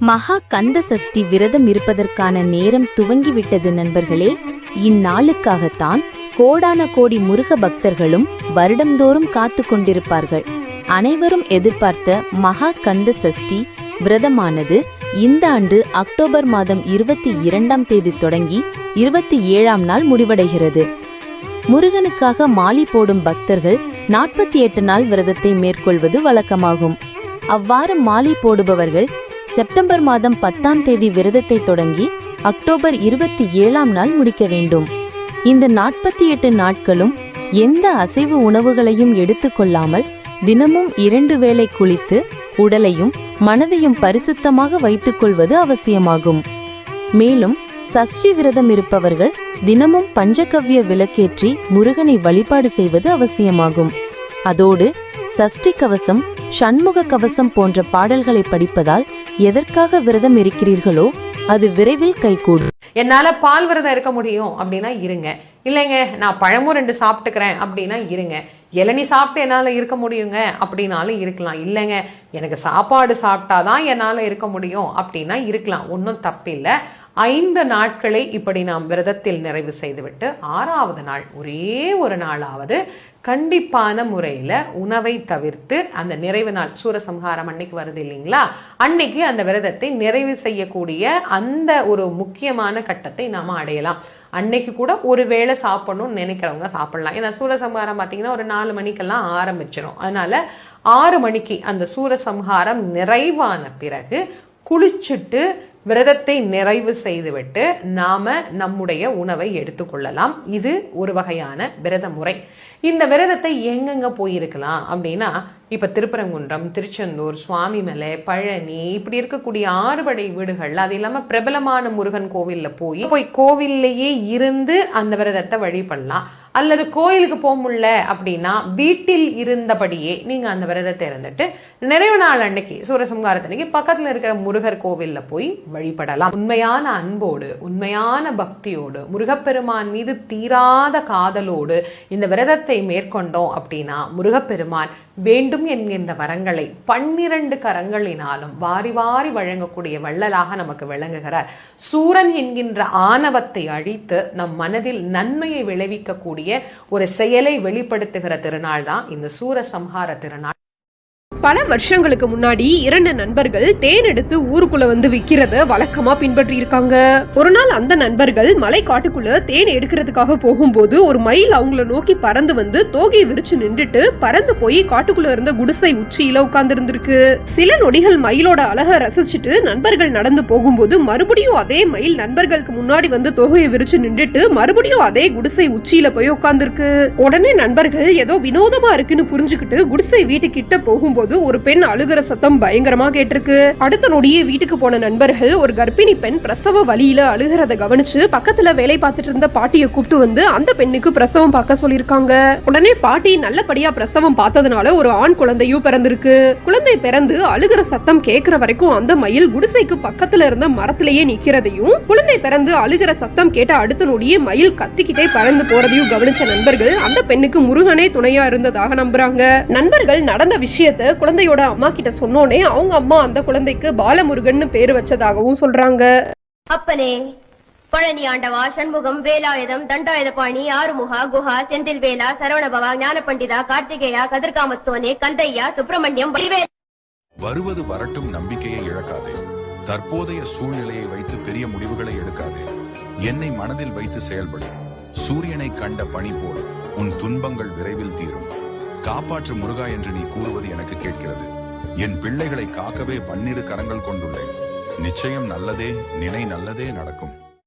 மகா கந்த சஷ்டி விரதம் இருப்பதற்கான நேரம் துவங்கிவிட்டது நண்பர்களே. இந்நாளுக்காகத்தான் கோடான கோடி முருக பக்தர்களும் வருடந்தோறும் காத்து கொண்டிருப்பார்கள். அனைவரும் எதிர்பார்த்த மகா கந்த சஷ்டி விரதமானது இந்த ஆண்டு அக்டோபர் மாதம் இருபத்தி இரண்டாம் தேதி தொடங்கி இருபத்தி ஏழாம் நாள் முடிவடைகிறது. முருகனுக்காக மாலி போடும் பக்தர்கள் நாற்பத்தி எட்டு நாள் விரதத்தை மேற்கொள்வது வழக்கமாகும். அவ்வாறு மாலி போடுபவர்கள் செப்டம்பர் மாதம் பத்தாம் தேதி விரதத்தை தொடங்கி அக்டோபர் இருபத்தி ஏழாம் நாள் முடிக்க வேண்டும். இந்த நாற்பத்தி எட்டு நாட்களும் எந்த அசைவு உணவுகளையும் எடுத்துக்கொள்ளாமல் தினமும் இரண்டு வேளை குளித்து உடலையும் மனதையும் பரிசுத்தமாக வைத்துக் கொள்வது அவசியமாகும். மேலும் சஷ்டி விரதம் இருப்பவர்கள் தினமும் பஞ்சகவ்ய விளக்கேற்றி முருகனை வழிபாடு செய்வது அவசியமாகும். அதோடு சஷ்டி கவசம் சண்முக கவசம் போன்ற பாடல்களை படிப்பதால் எதற்காக விரதம் இருக்கிறீர்களோ அது விரைவில் கைகூடும். என்னால பால் விரதம் இருக்க முடியும் அப்படின்னா இருங்க. இல்லைங்க நான் பழமும் ரெண்டு சாப்பிட்டுக்கிறேன் அப்படின்னா இருங்க. இளநீ சாப்பிட்டு என்னால இருக்க முடியுங்க அப்படின்னாலும் இருக்கலாம். இல்லைங்க எனக்கு சாப்பாடு சாப்பிட்டாதான் என்னால இருக்க முடியும் அப்படின்னா இருக்கலாம். ஒன்றும் தப்பில்லை. ஐந்து நாட்களை இப்படி நாம் விரதத்தில் நிறைவு செய்துவிட்டு ஆறாவது நாள் ஒரே ஒரு நாளாவது கண்டிப்பான முறையில உணவை தவிர்த்து அந்த நிறைவு நாள் சூரசம்ஹாரம் அன்னைக்கு வருது இல்லைங்களா? அன்னைக்கு அந்த விரதத்தை நிறைவு செய்யக்கூடிய அந்த ஒரு முக்கியமான கட்டத்தை நாம அடையலாம். அன்னைக்கு கூட ஒரு வேளை சாப்பிடணும்னு நினைக்கிறவங்க சாப்பிடலாம். ஏன்னா சூரசம்ஹாரம் பார்த்தீங்கன்னா ஒரு நாலு மணிக்கெல்லாம் ஆரம்பிச்சிடும் அதனால ஆறு மணிக்கு அந்த சூரசம்ஹாரம் நிறைவான பிறகு குளிச்சுட்டு விரதத்தை நிறைவு செய்துவிட்டு நாம நம்முடைய உணவை எடுத்துக்கொள்ளலாம். இது ஒரு வகையான விரத முறை. இந்த விரதத்தை எங்கெங்க போயிருக்கலாம் அப்படின்னா இப்ப திருப்பரங்குன்றம் திருச்செந்தூர் சுவாமிமலை பழனி இப்படி இருக்கக்கூடிய ஆறுபடை வீடுகள் அது இல்லாம பிரபலமான முருகன் கோவில்ல போய் போய் கோவில்லையே இருந்து அந்த விரதத்தை வழிபடலாம். அல்லது கோயிலுக்கு போக முடியல அப்படின்னா வீட்டில் இருந்தபடியே நீங்க அந்த விரதத்தை இருந்துட்டு நிறைவு நாள் அன்னைக்கு சூரசம்ஹாரத்தன்னைக்கு பக்கத்துல இருக்கிற முருகர் கோவில்ல போய் வழிபடலாம். உண்மையான அன்போடு உண்மையான பக்தியோடு முருகப்பெருமான் மீது தீராத காதலோடு இந்த விரதத்தை மேற்கொண்டோம் அப்படின்னா முருகப்பெருமான் வேண்டும் என்கின்ற வரங்களை பன்னிரண்டு கரங்களினாலும் வாரி வாரி வழங்கக்கூடிய வள்ளலாக நமக்கு விளங்குகிறார். சூரன் என்கின்ற ஆணவத்தை அழித்து நம் மனதில் நன்மையை விளைவிக்கக்கூடிய ஒரு செயலை வெளிப்படுத்துகிற திருநாள் தான் இந்த சூரசம்ஹார திருநாள். பல வருஷங்களுக்கு முன்னாடி இரண்டு நண்பர்கள் தேன் எடுத்து ஊருக்குள்ள வந்து விக்கிறத வழக்கமா பின்பற்றி இருக்காங்க ஒரு நாள் அந்த நண்பர்கள் மலை காட்டுக்குள்ள தேன் எடுக்கிறதுக்காக போகும்போது ஒரு மயில் அவங்கள நோக்கி பறந்து வந்து தோகையை விரிச்சு நின்றுட்டு பறந்து போய் காட்டுக்குள்ள இருந்த குடிசை உச்சியில உட்கார்ந்து இருந்திருக்கு சில நொடிகள் மயிலோட அழக ரசிச்சுட்டு நண்பர்கள் நடந்து போகும்போது மறுபடியும் அதே மயில் நண்பர்களுக்கு முன்னாடி வந்து தொகையை விரிச்சு நின்றுட்டு மறுபடியும் அதே குடிசை உச்சியில போய் உட்கார்ந்துருக்கு. உடனே நண்பர்கள் ஏதோ வினோதமா இருக்குன்னு புரிஞ்சுக்கிட்டு குடிசை வீட்டு கிட்ட போகும்போது ஒரு பெண் அழுகிற சத்தம் பயங்கரமா கேட்டிருக்கு. அடுத்த நொடியே வீட்டுக்கு போன நண்பர்கள் ஒரு கர்ப்பிணி பெண் பிரசவ வழியில அழுகிறத கவனிச்சு பக்கத்துல வேலை பார்த்துட்டு இருந்த பாட்டியை கூப்பிட்டு வந்து அந்த பெண்ணுக்கு பிரசவம் பார்க்க சொல்லிருக்காங்க உடனே பாட்டி நல்லபடியா பிரசவம் பார்த்ததுனால ஒரு ஆண் குழந்தையும் பிறந்திருக்கு. குழந்தை பிறந்து அழுகிற சத்தம் கேட்கிற வரைக்கும் அந்த மயில் குடிசைக்கு பக்கத்துல இருந்த மரத்திலேயே நிக்கிறதையும் குழந்தை பிறந்து அழுகிற சத்தம் கேட்ட அடுத்த நொடியே மயில் கத்திக்கிட்டே பறந்து போறதையும் கவனிச்ச நண்பர்கள் அந்த பெண்ணுக்கு முருகனே துணையா இருந்ததாக நம்புறாங்க. நண்பர்கள் நடந்த விஷயத்த குழந்தையோட அம்மா கிட்ட சொன்னோனே அவங்க அம்மா அந்த குழந்தைக்கு பாலமுருகன் பேரு வச்சதாகவும் சொல்றாங்க. அப்பனே பழனி ஆண்டவா சண்முகம் வேலாயுதம் தண்டாயுதபாணி ஆறுமுகா குஹா செந்தில் வேலா சரவணபவா ஞான பண்டிதா கார்த்திகேயா கதிர்காமத்தோனே கந்தையா சுப்பிரமணியம் வருவது வரட்டும் நம்பிக்கையை இழக்காதே. தற்போதைய சூழ்நிலையை வைத்து பெரிய முடிவுகளை எடுக்காதே. என்னை மனதில் வைத்து செயல்படு. சூரியனை கண்ட பனி போல் உன் துன்பங்கள் விரைவில் தீரும். காப்பாற்று முருகா என்று நீ கூறுவது எனக்கு கேட்கிறது. என் பிள்ளைகளை காக்கவே பன்னிரு கரங்கள் கொண்டுள்ளேன். நிச்சயம் நல்லதே நினை நல்லதே நடக்கும்.